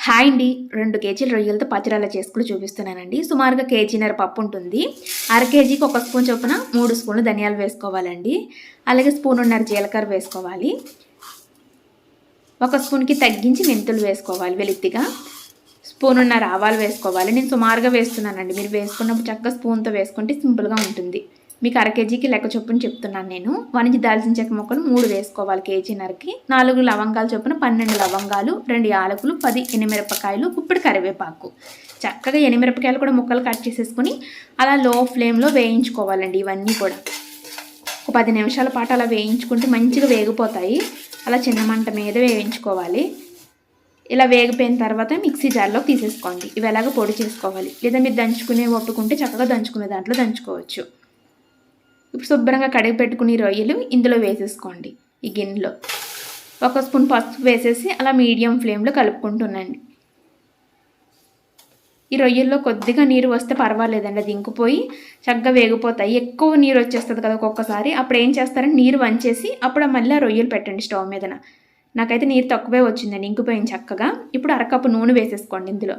Hi అండి. రెండు కేజీల రొయ్యలతో పచ్చడి చేసుకుని చూపిస్తున్నానండి. సుమారుగా కేజీన్నర పప్పు ఉంటుంది. అర కేజీకి ఒక స్పూన్ చొప్పున మూడు స్పూన్లు ధనియాలు వేసుకోవాలండి. అలాగే స్పూన్ ఉన్నర జీలకర్ర వేసుకోవాలి. ఒక స్పూన్కి తగ్గించి మెంతులు వేసుకోవాలి వెలిత్తిగా స్పూన్ ఉన్నర ఆవాలు వేసుకోవాలి. నేను సుమారుగా వేస్తున్నానండి. మీరు వేసుకున్నప్పుడు చక్కగా స్పూన్తో వేసుకుంటే సింపుల్గా ఉంటుంది. మీకు అర కేజీకి లెక్క చొప్పున చెప్తున్నాను నేను. వనించి దాల్చిన చెక్క మొక్కలు మూడు వేసుకోవాలి కేజీన్నరకి. నాలుగు లవంగాలు చొప్పున పన్నెండు లవంగాలు రెండు యాలకులు పది ఎనిమిరపకాయలు కుప్పిడి కరివేపాకు. చక్కగా ఎనిమిరపకాయలు కూడా ముక్కలు కట్ చేసేసుకుని అలా లో ఫ్లేమ్లో వేయించుకోవాలండి ఇవన్నీ కూడా. ఒక పది నిమిషాల పాటు అలా వేయించుకుంటే మంచిగా వేగిపోతాయి. అలా చిన్న మంట మీద వేయించుకోవాలి. ఇలా వేగిపోయిన తర్వాత మిక్సీ జార్లో తీసేసుకోండి. ఇవి ఎలాగ పొడి చేసుకోవాలి. లేదా మీరు దంచుకునే ఒప్పుకుంటే చక్కగా దంచుకునే దాంట్లో దంచుకోవచ్చు. ఇప్పుడు శుభ్రంగా కడిగి పెట్టుకుని రొయ్యలు ఇందులో వేసేసుకోండి. ఈ గిన్నెలో ఒక స్పూన్ పసుపు వేసేసి అలా మీడియం ఫ్లేమ్లో కలుపుకుంటున్నాండి ఈ రొయ్యల్లో కొద్దిగా నీరు వస్తే పర్వాలేదండి అది ఇంకిపోయి చక్కగా వేగిపోతాయి. ఎక్కువ నీరు వచ్చేస్తుంది కదా ఒక్కొక్కసారి. అప్పుడు ఏం చేస్తారంటే నీరు వంచేసి అప్పుడు మళ్ళీ రొయ్యలు పెట్టండి స్టవ్ మీదన. నాకైతే నీరు తక్కువే వచ్చిందండి ఇంకిపోయింది చక్కగా. ఇప్పుడు అరకప్పు నూనె వేసేసుకోండి ఇందులో.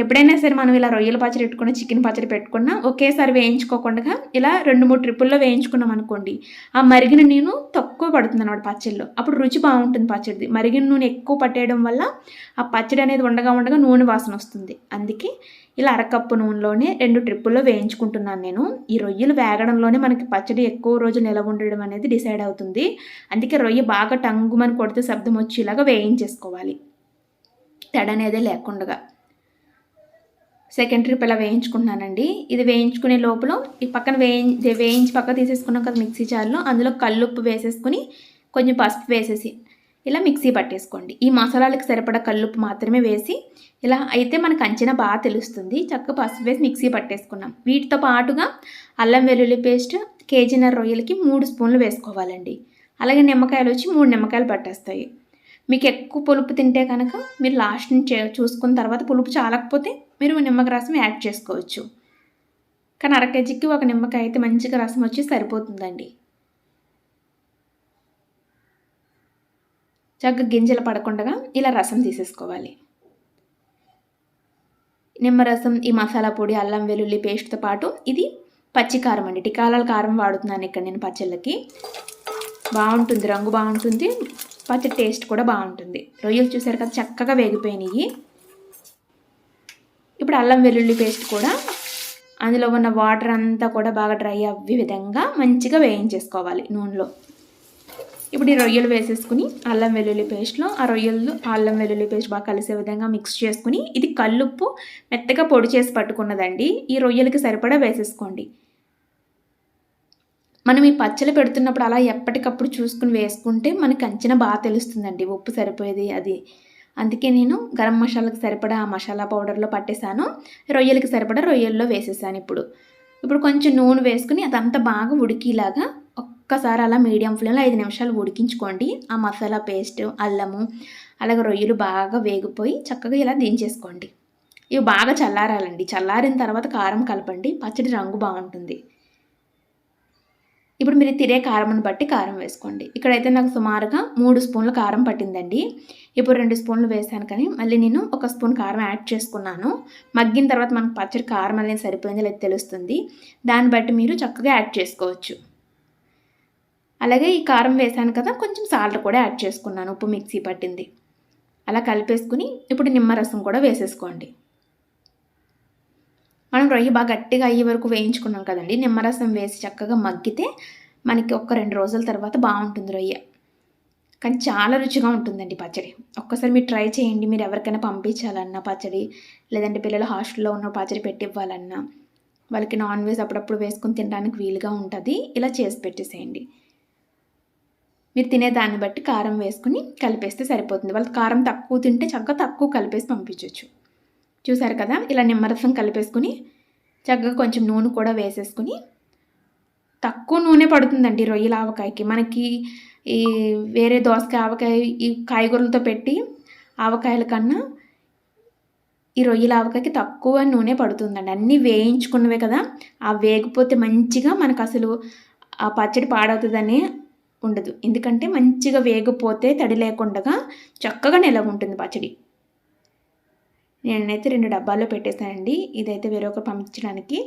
ఎప్పుడైనా సరే మనం ఇలా రొయ్యల పచ్చడి పెట్టుకున్న చికెన్ పచ్చడి పెట్టుకున్నా ఒకేసారి వేయించుకోకుండా ఇలా రెండు మూడు ట్రిప్పుల్లో వేయించుకున్నాం అనుకోండి ఆ మరిగిన నూనె తక్కువ పడుతుంది అనమాట పచ్చడిలో. అప్పుడు రుచి బాగుంటుంది పచ్చడిది. మరిగిన నూనె ఎక్కువ పట్టేయడం వల్ల ఆ పచ్చడి అనేది ఉండగా ఉండగా నూనె వాసన వస్తుంది. అందుకే ఇలా అరకప్పు నూనెలోనే రెండు ట్రిప్పుల్లో వేయించుకుంటున్నాను నేను. ఈ రొయ్యలు వేగడంలోనే మనకి పచ్చడి ఎక్కువ రోజు నిలవ ఉండడం అనేది డిసైడ్ అవుతుంది. అందుకే రొయ్య బాగా టంగుమని కొడితే శబ్దం వచ్చేలాగా వేయించేసుకోవాలి. తడనేదే లేకుండా సెకండ్ ట్రిప్ ఇలా వేయించుకుంటున్నానండి. ఇది వేయించుకునే లోపల ఈ పక్కన వేయి వేయించి పక్క తీసేసుకున్నాం కదా మిక్సీ జార్లో అందులో కల్లుప్పు వేసేసుకుని కొంచెం పసుపు వేసేసి ఇలా మిక్సీ పట్టేసుకోండి. ఈ మసాలాలకు సరిపడా కల్లుప్పు మాత్రమే వేసి ఇలా అయితే మనకు అంచనా బాగా తెలుస్తుంది. చక్కగా పసుపు వేసి మిక్సీ పట్టేసుకున్నాం. వీటితో పాటుగా అల్లం వెల్లుల్లి పేస్ట్ కేజీన్నర రొయ్యలకి మూడు స్పూన్లు వేసుకోవాలండి. అలాగే నిమ్మకాయలు వచ్చి మూడు నిమ్మకాయలు పట్టేస్తాయి. మీకు ఎక్కువ పులుపు తింటే కనుక మీరు లాస్ట్ నుంచి చూసుకున్న తర్వాత పులుపు చాలకపోతే మీరు నిమ్మక రసం యాడ్ చేసుకోవచ్చు. కానీ అర కేజీకి ఒక నిమ్మకాయ అయితే మంచిగా రసం వచ్చి సరిపోతుందండి. చక్కగా గింజలు పడకుండా ఇలా రసం తీసేసుకోవాలి. నిమ్మరసం ఈ మసాలా పొడి అల్లం వెల్లుల్లి పేస్ట్తో పాటు ఇది పచ్చి కారం అండి. టికాలాల కారం వాడుతున్నాను ఇక్కడ నేను పచ్చళ్ళకి. బాగుంటుంది రంగు బాగుంటుంది పచ్చి టేస్ట్ కూడా బాగుంటుంది. రొయ్యలు చూసారు కదా చక్కగా వేగిపోయినాయి. ఇప్పుడు అల్లం వెల్లుల్లి పేస్ట్ కూడా అందులో ఉన్న వాటర్ అంతా కూడా బాగా డ్రై అవ్వే విధంగా మంచిగా వేయించేసుకోవాలి నూనెలో. ఇప్పుడు ఈ రొయ్యలు వేసేసుకుని అల్లం వెల్లుల్లి పేస్ట్లో ఆ రొయ్యలు అల్లం వెల్లుల్లి పేస్ట్ బాగా కలిసే విధంగా మిక్స్ చేసుకుని ఇది కల్లుప్పు మెత్తగా పొడి చేసి పట్టుకున్నదండి. ఈ రొయ్యలకి సరిపడా వేసేసుకోండి. మనం ఈ పచ్చళ్ళు పెడుతున్నప్పుడు అలా ఎప్పటికప్పుడు చూసుకుని వేసుకుంటే మనకి అంచనా బాగా తెలుస్తుందండి. ఉప్పు సరిపోయేది అది. అందుకే నేను గరం మసాలాకి సరిపడా ఆ మసాలా పౌడర్లో పట్టేశాను. రొయ్యలకి సరిపడా రొయ్యల్లో వేసేసాను ఇప్పుడు. ఇప్పుడు కొంచెం నూనె వేసుకుని అదంతా బాగా ఉడికిలాగా ఒక్కసారి అలా మీడియం ఫ్లేమ్లో ఐదు నిమిషాలు ఉడికించుకోండి. ఆ మసాలా పేస్ట్ అల్లము అలాగే రొయ్యలు బాగా వేగిపోయి చక్కగా ఇలా దించేసుకోండి. ఇవి బాగా చల్లారాలండి. చల్లారిన తర్వాత కారం కలపండి. పచ్చడి రంగు బాగుంటుంది. ఇప్పుడు మీరు తిరే కారంను బట్టి కారం వేసుకోండి. ఇక్కడైతే నాకు సుమారుగా మూడు స్పూన్ల కారం పట్టిందండి. ఇప్పుడు రెండు స్పూన్లు వేసాను కానీ మళ్ళీ నేను ఒక స్పూన్ కారం యాడ్ చేసుకున్నాను. మగ్గిన తర్వాత మనకు పచ్చడి కారం అనేది సరిపోయింది లేదా తెలుస్తుంది. దాన్ని బట్టి మీరు చక్కగా యాడ్ చేసుకోవచ్చు. అలాగే ఈ కారం వేసాను కదా కొంచెం సాల్ట్ కూడా యాడ్ చేసుకున్నాను ఉప్పు మిక్సీ పట్టింది. అలా కలిపేసుకుని ఇప్పుడు నిమ్మరసం కూడా వేసేసుకోండి. మనం రొయ్య బాగా గట్టిగా అయ్యే వరకు వేయించుకున్నాం కదండి నిమ్మరసం వేసి చక్కగా మగ్గితే మనకి ఒక రెండు రోజుల తర్వాత బాగుంటుంది రొయ్య. కానీ చాలా రుచిగా ఉంటుందండి పచ్చడి. ఒక్కసారి మీరు ట్రై చేయండి. మీరు ఎవరికైనా పంపించాలన్నా పచ్చడి లేదంటే పిల్లలు హాస్టల్లో ఉన్న పచ్చడి పెట్టి ఇవ్వాలన్నా వాళ్ళకి నాన్ వెజ్ అప్పుడప్పుడు వేసుకొని తినడానికి వీలుగా ఉంటుంది. ఇలా చేసి పెట్టేసేయండి. మీరు తినే దాన్ని బట్టి కారం వేసుకుని కలిపేస్తే సరిపోతుంది. వాళ్ళు కారం తక్కువ తింటే చక్కగా తక్కువ కలిపేసి పంపించవచ్చు చూసారు కదా? ఇలా నిమ్మరసం కలిపేసుకుని చక్కగా కొంచెం నూనె కూడా వేసేసుకుని తక్కువ నూనె పడుతుందండి రొయ్యల ఆవకాయకి. మనకి ఈ వేరే దోసకాయ ఆవకాయ ఈ కాయగూరలతో పెట్టి ఆవకాయల కన్నా ఈ రొయ్యల ఆవకాయకి తక్కువ నూనె పడుతుందండి. అన్నీ వేయించుకున్నవే కదా. ఆ వేగిపోతే మంచిగా మనకు అసలు ఆ పచ్చడి పాడవుతుందని ఉండదు. ఎందుకంటే మంచిగా వేగిపోతే తడి లేకుండా చక్కగా నిలవ ఉంటుంది పచ్చడి. నేనైతే రెండు డబ్బాల్లో పెట్టేశానండి. ఇదైతే వేరొకరు పంపించడానికి.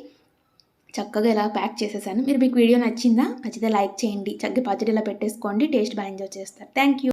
చక్కగా ఇలా ప్యాక్ చేసేసాను. మీరు మీకు వీడియో నచ్చిందా? నచ్చితే లైక్ చేయండి. చక్కగా పచ్చడి ఇలా పెట్టేసుకోండి. టేస్ట్ బాగా ఎంజాయ్ చేస్తారు. Thank you